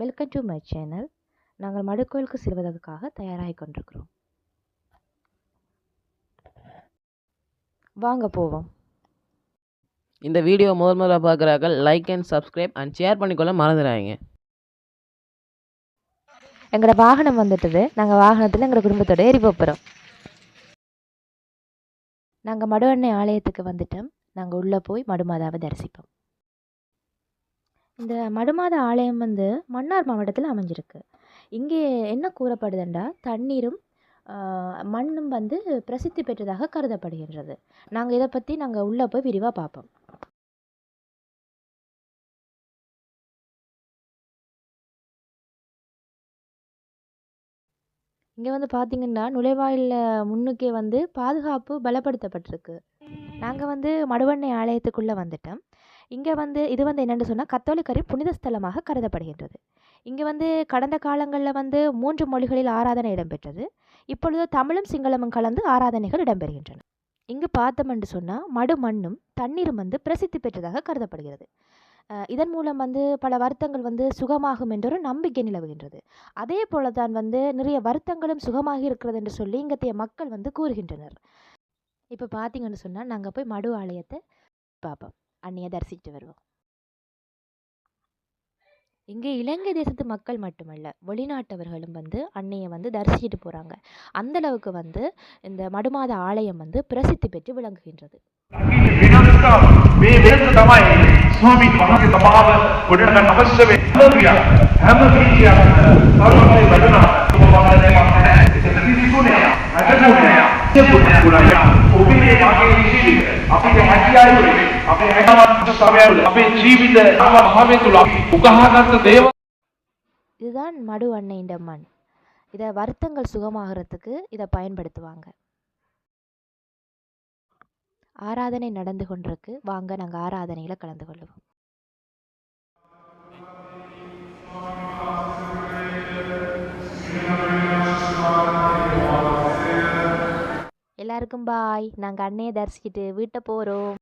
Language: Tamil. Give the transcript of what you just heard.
வெல்கம் டு மை சேனல் நாங்கள் மடுக்கோயிலுக்கு செல்வதற்காக தயாராகி கொண்டிருக்கிறோம். வாங்க போவோம். இந்த வீடியோ முதல் முதல்ல பார்க்குறாக்கள் like and subscribe and share பண்ணிக்கொள்ள மறந்துடாதீங்க. எங்களோட வாகனம் வந்துட்டது. நாங்கள் வாகனத்தில் எங்களோட குடும்பத்தோட ஏறி போகிறோம் நாங்கள் மடுவண்ணை ஆலயத்துக்கு வந்துட்டோம். நாங்கள் உள்ளே போய் மடுமாதாவை தரிசிப்போம். இந்த மடுமாத ஆலயம் வந்து மன்னார் மாவட்டத்தில் அமைஞ்சிருக்கு. இங்கே என்ன கூறப்படுதுண்டா? தண்ணீரும் மண்ணும் வந்து பிரசித்தி பெற்றதாக கருதப்படுகின்றது. நாங்கள் இதை பற்றி நாங்கள் உள்ளே போய் விரிவாக பார்ப்போம். இங்கே வந்து பார்த்தீங்கன்னா நுழைவாயிலில் முன்னுக்கே வந்து பாதுகாப்பு பலப்படுத்தப்பட்டிருக்கு. நாங்கள் வந்து மடுவண்ணை ஆலயத்துக்குள்ளே வந்துட்டோம். இங்கே வந்து இது வந்து என்னென்னு சொன்னால் கத்தோலிக்கரின் புனித ஸ்தலமாக கருதப்படுகின்றது. இங்கே வந்து கடந்த காலங்களில் வந்து மூன்று மொழிகளில் ஆராதனை இடம்பெற்றது. இப்பொழுது தமிழும் சிங்களமும் கலந்து ஆராதனைகள் இடம்பெறுகின்றன. இங்கு பார்த்தோம்னு சொன்னால் மடு மண்ணும் தண்ணீரும் வந்து பிரசித்தி பெற்றதாக கருதப்படுகிறது. இதன் மூலம் வந்து பல வருத்தங்கள் வந்து சுகமாகும் என்ற ஒரு நம்பிக்கை நிலவுகின்றது. அதே போல தான் வந்து நிறைய வருத்தங்களும் சுகமாக இருக்கிறது என்று சொல்லி இங்கத்தைய மக்கள் வந்து கூறுகின்றனர். இப்போ பார்த்தீங்கன்னு சொன்னால் நாங்கள் போய் மடு ஆலயத்தை பார்ப்போம் அன்னையை தரிசிச்சுட்டு வருவோம். இங்கே இலங்கை தேசத்து மக்கள் மட்டுமல்ல வெளிநாட்டவர்களும் வந்து அன்னையை வந்து தரிசிச்சுட்டு போகிறாங்க அந்தளவுக்கு வந்து இந்த மடுமாத ஆலயம் வந்து பிரசித்தி பெற்று விளங்குகின்றது. உபயோகமாக හැකියාවේ අපේ හැකියාවන් සමයවල අපේ ජීවිත භාවය තුල අපි උගහාගත්ත දේව இதுதான் மடு அன்னையின் மண் இதை வருத்தங்கள் சுகமாகறதுக்கு இதை பயன்படுத்துவாங்க ஆராதனை நடந்து கொண்டிருக்கு வாங்க நாங்கள் ஆராதனையில் கலந்து கொள்ளுவோம் எல்லாருக்கும் பாய் நாங்கள் அன்னையை தரிசிக்கிட்டு வீட்டை போகிறோம்